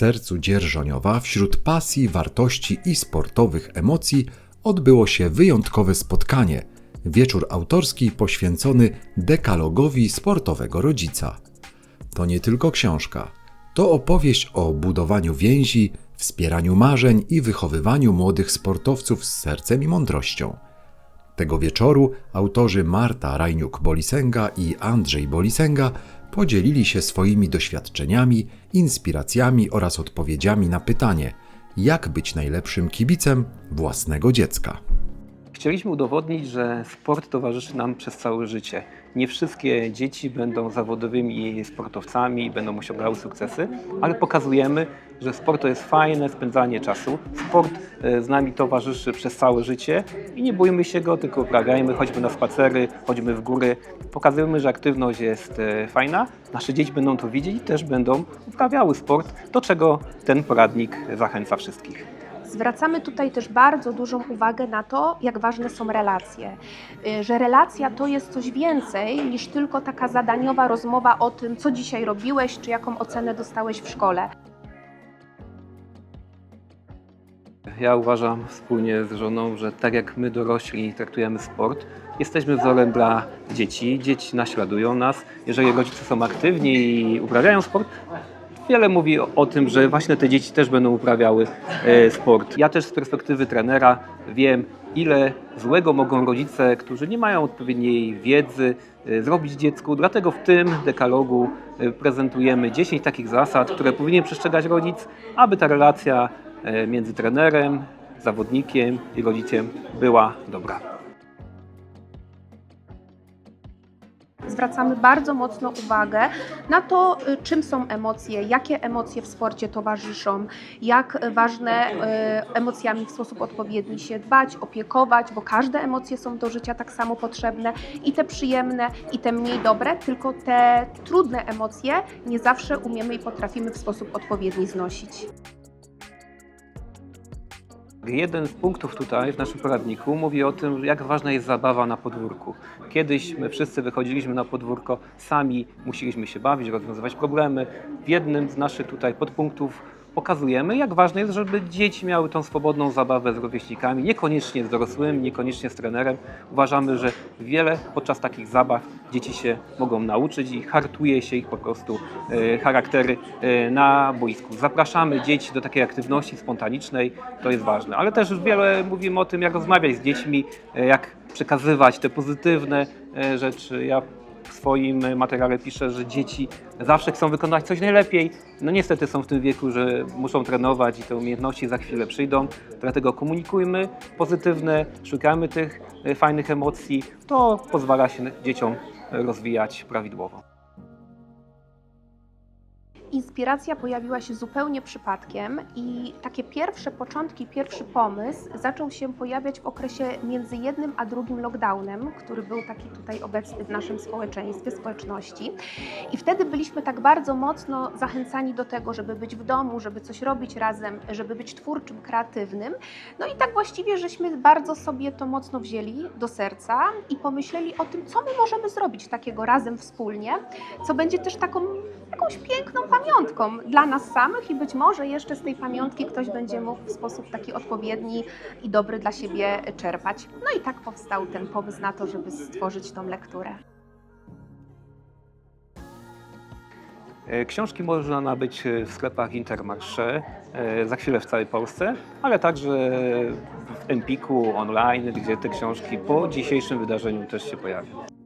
sercu Dzierżoniowa wśród pasji, wartości i sportowych emocji odbyło się wyjątkowe spotkanie. Wieczór autorski poświęcony dekalogowi sportowego rodzica. To nie tylko książka. To opowieść o budowaniu więzi, wspieraniu marzeń i wychowywaniu młodych sportowców z sercem i mądrością. Tego wieczoru autorzy Marta Rajniuk-Bolisenga i Andrzej Bolisenga podzielili się swoimi doświadczeniami, inspiracjami oraz odpowiedziami na pytanie, jak być najlepszym kibicem własnego dziecka. Chcieliśmy udowodnić, że sport towarzyszy nam przez całe życie. Nie wszystkie dzieci będą zawodowymi sportowcami i będą osiągały sukcesy, ale pokazujemy, że sport to jest fajne spędzanie czasu. Sport e, z nami towarzyszy przez całe życie i nie bójmy się go, tylko uprawiajmy, chodźmy na spacery, chodźmy w góry. Pokazujemy, że aktywność jest e, fajna. Nasze dzieci będą to widzieć i też będą uprawiały sport, do czego ten poradnik zachęca wszystkich. Zwracamy tutaj też bardzo dużą uwagę na to, jak ważne są relacje. Y, Że relacja to jest coś więcej niż tylko taka zadaniowa rozmowa o tym, co dzisiaj robiłeś, czy jaką ocenę dostałeś w szkole. Ja uważam wspólnie z żoną, że tak jak my dorośli traktujemy sport, jesteśmy wzorem dla dzieci. Dzieci naśladują nas. Jeżeli rodzice są aktywni i uprawiają sport, wiele mówi o, tym, że właśnie te dzieci też będą uprawiały e, sport. Ja też z perspektywy trenera wiem, ile złego mogą rodzice, którzy nie mają odpowiedniej wiedzy, e, zrobić dziecku. Dlatego w tym dekalogu e, prezentujemy 10 takich zasad, które powinien przestrzegać rodzic, aby ta relacja między trenerem, zawodnikiem i rodzicem była dobra. Zwracamy bardzo mocno uwagę na to, y, czym są emocje, jakie emocje w sporcie towarzyszą, jak ważne y, emocjami w sposób odpowiedni się dbać, opiekować, bo każde emocje są do życia tak samo potrzebne i te przyjemne, i te mniej dobre, tylko te trudne emocje nie zawsze umiemy i potrafimy w sposób odpowiedni znosić. Jeden z punktów tutaj w naszym poradniku mówi o tym, jak ważna jest zabawa na podwórku. Kiedyś my wszyscy wychodziliśmy na podwórko, sami musieliśmy się bawić, rozwiązywać problemy. W jednym z naszych tutaj podpunktów pokazujemy, jak ważne jest, żeby dzieci miały tą swobodną zabawę z rówieśnikami, niekoniecznie z dorosłymi, niekoniecznie z trenerem. Uważamy, że wiele podczas takich zabaw dzieci się mogą nauczyć i hartuje się ich po prostu e, charaktery e, na boisku. Zapraszamy dzieci do takiej aktywności spontanicznej, to jest ważne. Ale też wiele mówimy o tym, jak rozmawiać z dziećmi, e, jak przekazywać te pozytywne rzeczy. Ja w swoim materiale piszę, że dzieci zawsze chcą wykonać coś najlepiej. No niestety są w tym wieku, że muszą trenować i te umiejętności za chwilę przyjdą. Dlatego komunikujmy pozytywne, szukamy tych e, fajnych emocji. To pozwala się dzieciom rozwijać prawidłowo. Inspiracja pojawiła się zupełnie przypadkiem i takie pierwsze początki, pierwszy pomysł zaczął się pojawiać w okresie między jednym a drugim lockdownem, który był taki tutaj obecny w naszym społeczeństwie, społeczności. I wtedy byliśmy tak bardzo mocno zachęcani do tego, żeby być w domu, żeby coś robić razem, żeby być twórczym, kreatywnym. No i tak właściwie, żeśmy bardzo sobie to mocno wzięli do serca i pomyśleli o tym, co my możemy zrobić takiego razem wspólnie, co będzie też taką jakąś piękną pamiątką dla nas samych i być może jeszcze z tej pamiątki ktoś będzie mógł w sposób taki odpowiedni i dobry dla siebie czerpać. No i tak powstał ten pomysł na to, żeby stworzyć tą lekturę. E, Książki można nabyć e, w sklepach Intermarché, e, za chwilę w całej Polsce, ale także w Empiku online, gdzie te książki po dzisiejszym wydarzeniu też się pojawią.